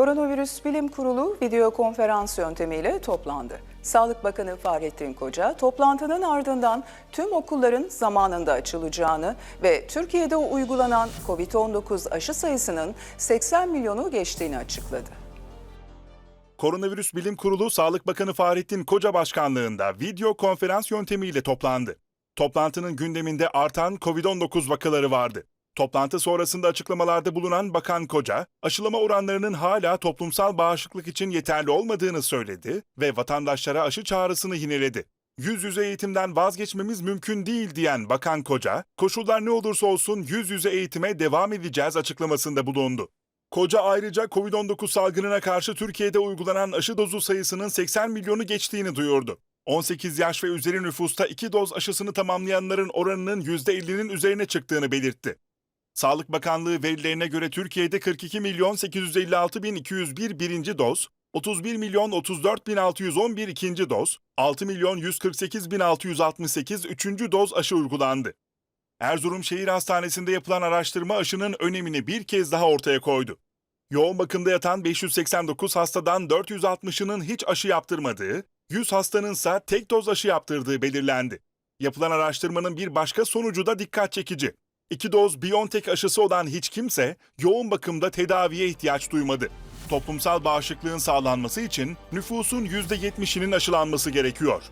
Koronavirüs Bilim Kurulu video konferans yöntemiyle toplandı. Sağlık Bakanı Fahrettin Koca, toplantının ardından tüm okulların zamanında açılacağını ve Türkiye'de uygulanan COVID-19 aşı sayısının 80 milyonu geçtiğini açıkladı. Koronavirüs Bilim Kurulu Sağlık Bakanı Fahrettin Koca başkanlığında video konferans yöntemiyle toplandı. Toplantının gündeminde artan COVID-19 vakaları vardı. Toplantı sonrasında açıklamalarda bulunan Bakan Koca, aşılama oranlarının hala toplumsal bağışıklık için yeterli olmadığını söyledi ve vatandaşlara aşı çağrısını yineledi. Yüz yüze eğitimden vazgeçmemiz mümkün değil diyen Bakan Koca, koşullar ne olursa olsun yüz yüze eğitime devam edeceğiz açıklamasında bulundu. Koca ayrıca COVID-19 salgınına karşı Türkiye'de uygulanan aşı dozu sayısının 80 milyonu geçtiğini duyurdu. 18 yaş ve üzeri nüfusta 2 doz aşısını tamamlayanların oranının %50'nin üzerine çıktığını belirtti. Sağlık Bakanlığı verilerine göre Türkiye'de 42 milyon 856 bin 201 birinci doz, 31 milyon 34 bin 611 ikinci doz, 6 milyon 148 bin 668 üçüncü doz aşı uygulandı. Erzurum Şehir Hastanesi'nde yapılan araştırma aşının önemini bir kez daha ortaya koydu. Yoğun bakımda yatan 589 hastadan 460'ının hiç aşı yaptırmadığı, 100 hastanın ise tek doz aşı yaptırdığı belirlendi. Yapılan araştırmanın bir başka sonucu da dikkat çekici. İki doz BioNTech aşısı olan hiç kimse yoğun bakımda tedaviye ihtiyaç duymadı. Toplumsal bağışıklığın sağlanması için nüfusun %70'inin aşılanması gerekiyor.